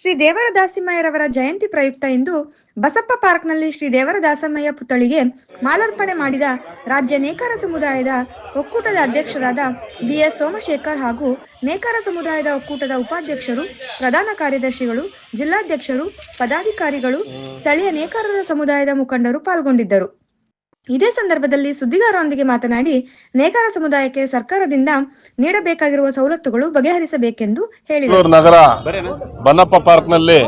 ಶ್ರೀ ದೇವರ ದಾಸಿಮಯ್ಯರವರ ಜಯಂತಿ ಪ್ರಯುಕ್ತ ಇಂದು ಬಸಪ್ಪ ಪಾರ್ಕ್ನಲ್ಲಿ ಶ್ರೀ ದೇವರ ದಾಸಮಯ್ಯ ಪುತ್ಥಳಿಗೆ ಮಾಲಾರ್ಪಣೆ ಮಾಡಿದ ರಾಜ್ಯ ನೇಕಾರ ಸಮುದಾಯದ ಒಕ್ಕೂಟದ ಅಧ್ಯಕ್ಷರಾದ ಬಿಎಸ್ ಸೋಮಶೇಖರ್ ಹಾಗೂ ನೇಕಾರ ಸಮುದಾಯದ ಒಕ್ಕೂಟದ ಉಪಾಧ್ಯಕ್ಷರು, ಪ್ರಧಾನ ಕಾರ್ಯದರ್ಶಿಗಳು, ಜಿಲ್ಲಾಧ್ಯಕ್ಷರು, ಪದಾಧಿಕಾರಿಗಳು, ಸ್ಥಳೀಯ ನೇಕಾರರ ಸಮುದಾಯದ ಮುಖಂಡರು ಪಾಲ್ಗೊಂಡಿದ್ದರು. ಇದೇ ಸಂದರ್ಭದಲ್ಲಿ ಸುದ್ದಿಗಾರರೊಂದಿಗೆ ಮಾತನಾಡಿ, ನೇಕಾರ ಸಮುದಾಯಕ್ಕೆ ಸರ್ಕಾರದಿಂದ ನೀಡಬೇಕಾಗಿರುವ ಸವಲತ್ತುಗಳು ಬಗೆಹರಿಸಬೇಕೆಂದು ಹೇಳಿದರು. ನಗರ, ಬನ್ನಪ್ಪ ಪಾರ್ಕ್ನಲ್ಲಿ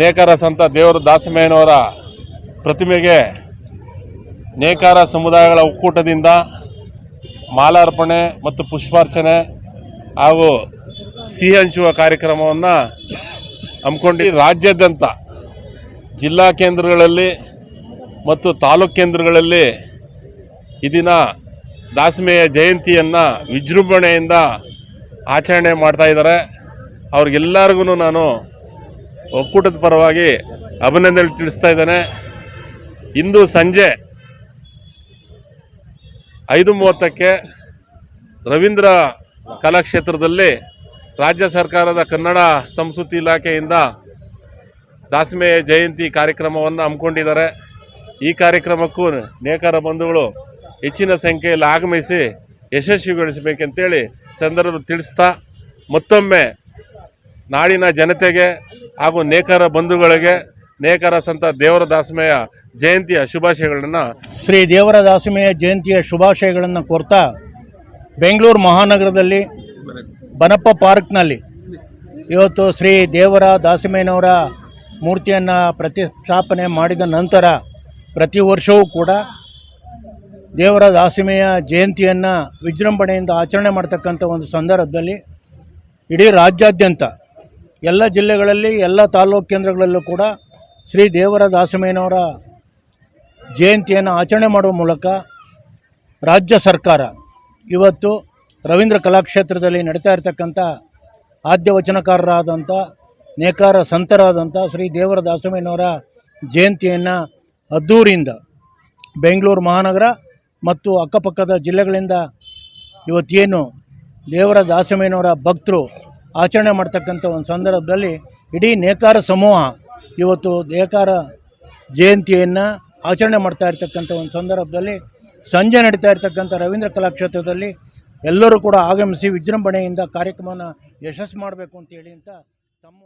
ನೇಕಾರ ಸಂತ ದೇವರ ದಾಸಮೇನವರ ಪ್ರತಿಮೆಗೆ ನೇಕಾರ ಸಮುದಾಯಗಳ ಒಕ್ಕೂಟದಿಂದ ಮಾಲಾರ್ಪಣೆ ಮತ್ತು ಪುಷ್ಪಾರ್ಚನೆ ಹಾಗೂ ಸಿಹಿ ಹಂಚುವ ಕಾರ್ಯಕ್ರಮವನ್ನು ಹಮ್ಮಿಕೊಂಡು ರಾಜ್ಯಾದ್ಯಂತ ಜಿಲ್ಲಾ ಕೇಂದ್ರಗಳಲ್ಲಿ ಮತ್ತು ತಾಲೂಕು ಕೇಂದ್ರಗಳಲ್ಲಿ ಈ ದಿನ ದಾಸಮೇಯ ಜಯಂತಿಯನ್ನು ವಿಜೃಂಭಣೆಯಿಂದ ಆಚರಣೆ ಮಾಡ್ತಾ ಇದ್ದಾರೆ. ಅವ್ರಿಗೆಲ್ಲರಿಗೂ ನಾನು ಒಕ್ಕೂಟದ ಪರವಾಗಿ ಅಭಿನಂದನೆ ತಿಳಿಸ್ತಾ ಇದ್ದೇನೆ. ಇಂದು ಸಂಜೆ ಐದು ಮೂವತ್ತಕ್ಕೆ ರವೀಂದ್ರ ಕಲಾಕ್ಷೇತ್ರದಲ್ಲಿ ರಾಜ್ಯ ಸರ್ಕಾರದ ಕನ್ನಡ ಸಂಸ್ಕೃತಿ ಇಲಾಖೆಯಿಂದ ದಾಸಮೇಯ ಜಯಂತಿ ಕಾರ್ಯಕ್ರಮವನ್ನು ಹಮ್ಮಿಕೊಂಡಿದ್ದಾರೆ. ಈ ಕಾರ್ಯಕ್ರಮಕ್ಕೂ ನೇಕಾರ ಬಂಧುಗಳು ಹೆಚ್ಚಿನ ಸಂಖ್ಯೆಯಲ್ಲಿ ಆಗಮಿಸಿ ಯಶಸ್ವಿಗೊಳಿಸಬೇಕಂತೇಳಿ ಸಂದರ್ಭ ತಿಳಿಸ್ತಾ ಮತ್ತೊಮ್ಮೆ ನಾಡಿನ ಜನತೆಗೆ ಹಾಗೂ ನೇಕಾರ ಬಂಧುಗಳಿಗೆ ನೇಕಾರ ಸಂತ ದೇವರ ದಾಸಮಯ ಜಯಂತಿಯ ಶುಭಾಶಯಗಳನ್ನು ಶ್ರೀ ದೇವರ ದಾಸಮಯ ಜಯಂತಿಯ ಶುಭಾಶಯಗಳನ್ನು ಕೋರ್ತಾ ಬೆಂಗಳೂರು ಮಹಾನಗರದಲ್ಲಿ ಬನಪ್ಪ ಪಾರ್ಕ್ನಲ್ಲಿ ಇವತ್ತು ಶ್ರೀ ದೇವರ ದಾಸಿಮಯ್ಯನವರ ಮೂರ್ತಿಯನ್ನು ಪ್ರತಿಷ್ಠಾಪನೆ ಮಾಡಿದ ನಂತರ ಪ್ರತಿ ವರ್ಷವೂ ಕೂಡ ದೇವರ ದಾಸಿಮೆಯ ಜಯಂತಿಯನ್ನು ವಿಜೃಂಭಣೆಯಿಂದ ಆಚರಣೆ ಮಾಡ್ತಕ್ಕಂಥ ಒಂದು ಸಂದರ್ಭದಲ್ಲಿ ಇಡೀ ರಾಜ್ಯಾದ್ಯಂತ ಎಲ್ಲ ಜಿಲ್ಲೆಗಳಲ್ಲಿ, ಎಲ್ಲ ತಾಲೂಕು ಕೇಂದ್ರಗಳಲ್ಲೂ ಕೂಡ ಶ್ರೀ ದೇವರ ದಾಸಮಯ್ಯನವರ ಜಯಂತಿಯನ್ನು ಆಚರಣೆ ಮಾಡುವ ಮೂಲಕ ರಾಜ್ಯ ಸರ್ಕಾರ ಇವತ್ತು ರವೀಂದ್ರ ಕಲಾಕ್ಷೇತ್ರದಲ್ಲಿ ನಡೀತಾ ಇರತಕ್ಕಂಥ ಆದ್ಯ ವಚನಕಾರರಾದಂಥ, ನೇಕಾರ ಸಂತರಾದಂಥ ಶ್ರೀ ದೇವರ ದಾಸಮಯ್ಯನವರ ಜಯಂತಿಯನ್ನು ಅದ್ದೂರಿಯಿಂದ ಬೆಂಗಳೂರು ಮಹಾನಗರ ಮತ್ತು ಅಕ್ಕಪಕ್ಕದ ಜಿಲ್ಲೆಗಳಿಂದ ಇವತ್ತೇನು ದೇವರ ದಾಸಮಯ್ಯನವರ ಭಕ್ತರು ಆಚರಣೆ ಮಾಡ್ತಕ್ಕಂಥ ಒಂದು ಸಂದರ್ಭದಲ್ಲಿ ಇಡೀ ನೇಕಾರ ಸಮೂಹ ಇವತ್ತು ನೇಕಾರ ಜಯಂತಿಯನ್ನು ಆಚರಣೆ ಮಾಡ್ತಾ ಇರ್ತಕ್ಕಂಥ ಒಂದು ಸಂದರ್ಭದಲ್ಲಿ ಸಂಜೆ ನಡೀತಾ ಇರ್ತಕ್ಕಂಥ ರವೀಂದ್ರ ಕಲಾಕ್ಷೇತ್ರದಲ್ಲಿ ಎಲ್ಲರೂ ಕೂಡ ಆಗಮಿಸಿ ವಿಜೃಂಭಣೆಯಿಂದ ಕಾರ್ಯಕ್ರಮನ ಯಶಸ್ಸು ಮಾಡಬೇಕು ಅಂತೇಳಿ ಅಂತ ತಮ್ಮ